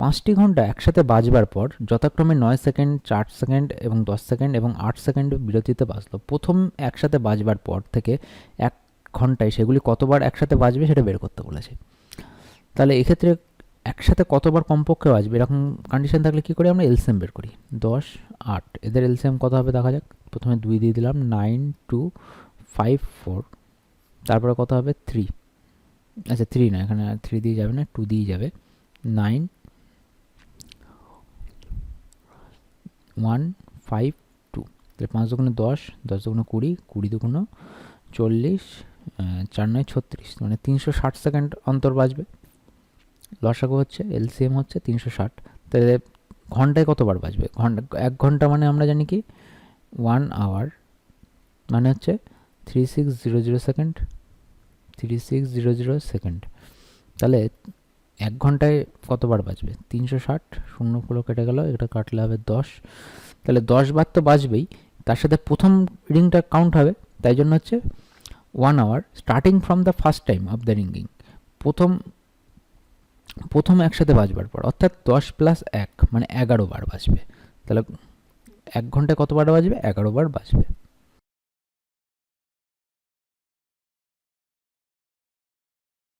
পাঁচটি ঘণ্টা একসাথে বাজবার পর যথাক্রমে নয় সেকেন্ড, চার সেকেন্ড এবং দশ সেকেন্ড এবং আট সেকেন্ড বিরতিতে বাজলো। প্রথম একসাথে বাজবার পর থেকে এক ঘন্টায় সেগুলি কতবার একসাথে বাজবে সেটা বের করতে বলেছে। তাহলে এক্ষেত্রে একসাথে কতবার কমপক্ষে বাজবে, এরকম কন্ডিশন থাকলে কী করি আমরা? এলসিএম বের করি। দশ, আট, এদের এলসিএম কত হবে দেখা যাক। প্রথমে দুই দিয়ে দিলাম নাইন টু ফাইভ ফোর তারপরে কত হবে? থ্রি আচ্ছা থ্রি না, এখানে থ্রি দিয়ে যাবে না টু দিয়ে যাবে। নাইন ওয়ান ফাইভ টু তাহলে পাঁচ দুগুণে দশ দশ দুগুণে কুড়ি কুড়ি দুগুণে চল্লিশ চার নয় ছত্রিশ। মানে তিনশো ষাট সেকেন্ড অন্তর বাজবে। লসাগু হচ্ছে এলসিএম হচ্ছে তিনশো ষাট। তাহলে ঘন্টায় কতবার বাজবে? ঘণ্টা, এক ঘণ্টা মানে আমরা জানি কি? ওয়ান আওয়ার মানে হচ্ছে three six zero zero second three six zero zero second তাহলে এক ঘন্টায় কতবার বাজবে? তিনশো ষাট শূন্যগুলো কেটে গেল, এটা কাটলে হবে দশ। তাহলে দশ বার তো বাজবেই, তার সাথে প্রথম রিংটা কাউন্ট হবে, তাই জন্য হচ্ছে one hour starting from the first time of the ringing প্রথম প্রথম একসাথে বাজবার পর, অর্থাৎ দশ প্লাস এক মানে এগারো বার বাজবে। তাহলে এক ঘন্টায় কতবার বাজবে? এগারো বার বাজবে।